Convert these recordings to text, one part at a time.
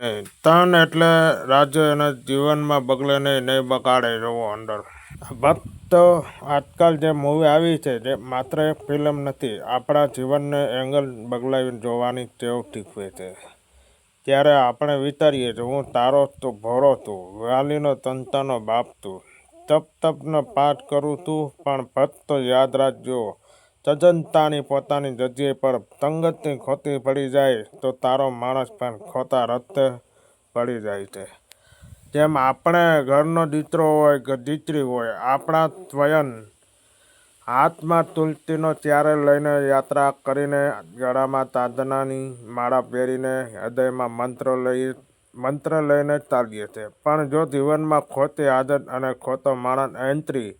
તન એટલે રાજ્ય એના જીવનમાં બગલે નહીં નહીં બગાડે જવો અંદર. ભક્ત આજકાલ જે મૂવી આવી છે, જે માત્ર એક ફિલ્મ નથી, આપણા જીવનને એંગલ બગલાવી જોવાની ટેવ ટીકવે છે. ત્યારે આપણે વિચારીએ છીએ હું તારો તું ભોળો તું વાલીનો તંતાનો બાપ તું તપ તપનો પાઠ કરું તું પણ ભક્ત યાદ રાખજો સજ્જનતાની પોતાની જગ્યાએ પર તંગતની ખોતી પડી જાય તો તારો માણસ પણ ખોતા રસ્તે પડી જાય છે. જેમ આપણે ઘરનો દીકરો હોય કે દીકરી હોય, આપણા સ્વયં હાથમાં તુલસીનો ત્યારે લઈને યાત્રા કરીને ગળામાં તાદનાની માળા પહેરીને હૃદયમાં મંત્ર લઈ, મંત્ર લઈને ચાલીએ છીએ. પણ જો જીવનમાં ખોટી આદત અને ખોટો માણસ એન્ટ્રી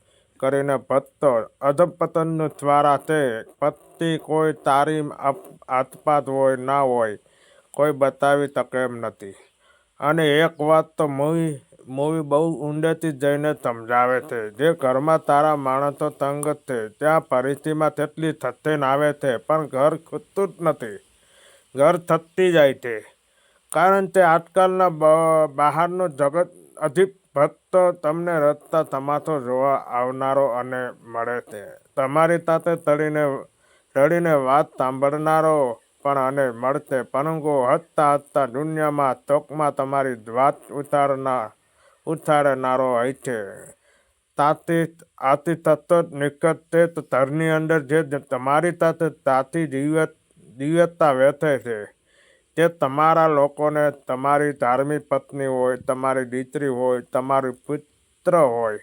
કરીને ભક્તો અધપતન દ્વારા તે પત્તી કોઈ તારીમ આતપાત હોય, ના હોય, કોઈ બતાવી શકે એમ નથી. અને એક વાત તો મૂવી મૂવી બહુ ઊંડેથી જઈને સમજાવે છે, જે ઘરમાં તારા માણસો તંગ છે, ત્યાં પરિસ્થિતિમાં તેટલી થતી આવે છે, પણ ઘર ખૂટતું જ નથી. ઘર થતી જાય છે. કારણ કે આજકાલના બહારનું જગત અધિક ભક્તો તમને રચતા તમાથો જોવા આવનારો અને મળે છે. તમારી સાથે તળીને રડીને વાત સાંભળનારો પણ અને મળશે. પરંતુ હસતા હસતા દુનિયામાં ચોકમાં તમારી વાત ઉતારનાર ઉતારનારો હોય છે. તાતી આથી તત્વ નિકટતે ધરની અંદર જે તમારી સાથે તાતી જીવત દિવ્યતા વેથે છે. તે તમારા લોકોને તમારી ધાર્મિક પત્ની હોય, તમારી દીકરી હોય, તમારું પુત્ર હોય,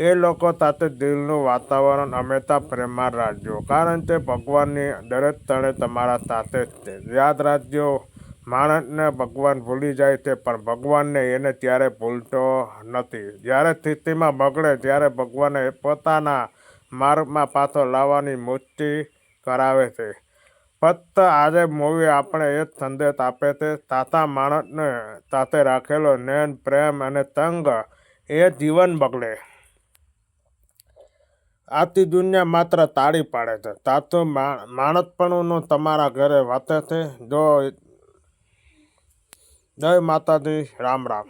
એ લોકો સાથે દિલનું વાતાવરણ હંમેશા પ્રેમમાં રાખજો. કારણ કે ભગવાનની દરેક તણે તમારા સાથે જ છે. યાદ રાખજો, માણસને ભગવાન ભૂલી જાય છે, પણ ભગવાનને એને ત્યારે ભૂલતો નથી. જ્યારે સ્થિતિમાં બગડે, ત્યારે ભગવાને પોતાના માર્ગમાં પાછો લાવવાની મુક્તિ કરાવે છે. ફક્ત આજે મૂવી આપણે એ જ સંદેશ આપે છે. તાતા માણસને સાથે રાખેલો નેન, પ્રેમ અને તંગ એ જીવન બગડે. આથી દુનિયા માત્ર તાળી પાડે છે. તાતો મા- માણસપણુંનું તમારા ઘરે વાતે છે. જો જય માતાજી, રામ રામ.